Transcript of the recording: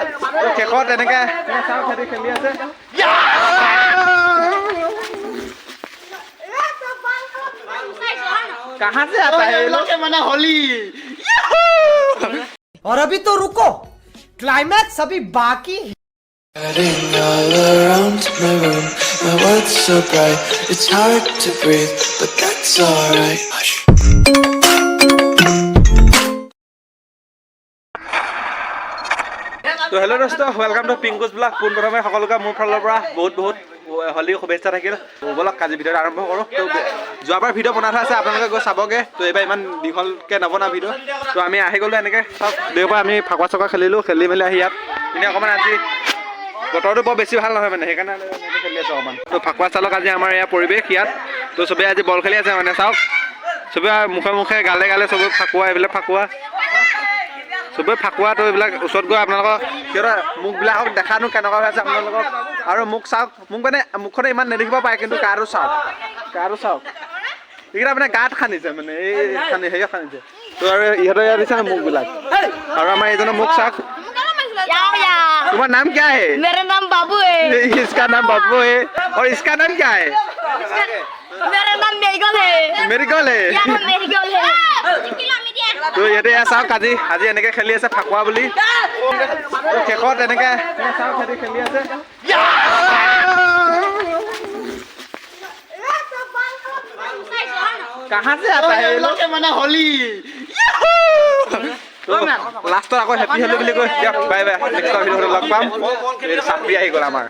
তো শেষত এনেকে চাওক সিহঁতি খেলি আছে কাহা से आता है ये लोग मना होली और अभी तो रुको क्लाइमैक्स अभी बाकी है Running all around my room, my world's so bright, it's hard to breathe, but that's alright. তো হেল্ল' দোস্ত ৱেলকাম টু পিংকুজ ব্লগ পোনপ্ৰথমে সকলোকে মোৰ ফালৰ পৰা বহুত বহুত হলি শুভেচ্ছা থাকিল। ব'লক কাজি ভিডিঅ'টো আৰম্ভ কৰোঁ। তো যোৱাবাৰ ভিডিঅ' বনাই থোৱা আছে আপোনালোকে গৈ চাবগৈ। তো এইবাৰ ইমান দীঘলকৈ নবনাওঁ ভিডিঅ' তো আমি আহি গ'লোঁ এনেকৈ। চব দেওবাৰ আমি ফাকুৱা চকা খেলিলোঁ খেলি মেলি আহি ইয়াত। এনেই অকণমান আজি বতৰটো বৰ বেছি ভাল নহয় মানে সেইকাৰণে খেলি আছোঁ অকণমান। তো ফাকুৱা চালক আজি আমাৰ ইয়াৰ পৰিৱেশ ইয়াত। তো চবেই আজি বল খেলি আছে মানে চাওক। চবেই মুখে মুখে গালে গালে চবেই ফাকুৱা এইবিলাক ফাকুৱা। চবেই ফাকুৱাটো এইবিলাক ওচৰত গৈ আপোনালোকক সিহঁতৰ মুখবিলাকক দেখানো কেনেকুৱা হৈ আছে আপোনালোকক আৰু মোক চাওক মোক মানে মুখখনে ইমান নেদেখিব পাৰে কিন্তু গাটো চাওক গাটো চাওক এইকেইটা মানে গাত খান্দিছে মানে এই খান্দি হেৰিয়ত খান্দিছে তো আৰু ইহঁতৰ ইয়াত দিছে মুখবিলাক আৰু আমাৰ এইজনৰ মুখ চাওক या या তোমাৰ নাম क्या है मेरा नाम बाबू है इसका नाम बब्बू है और इसका नाम क्या है मेरा नाम मेरिकल है मेरिकल है या नाम मेरिकल है তো সিহঁতে এয়া চাওক আজি আজি এনেকে খেলি আছে ফাকুৱা বুলি। শেষত এনেকে চাওক সিহঁতে লাষ্টত আকৌ হেপী হ'লো বুলি কৈ দিয়ক, বাই লগ পাম। চাপৰি আহি গ'ল আমাৰ।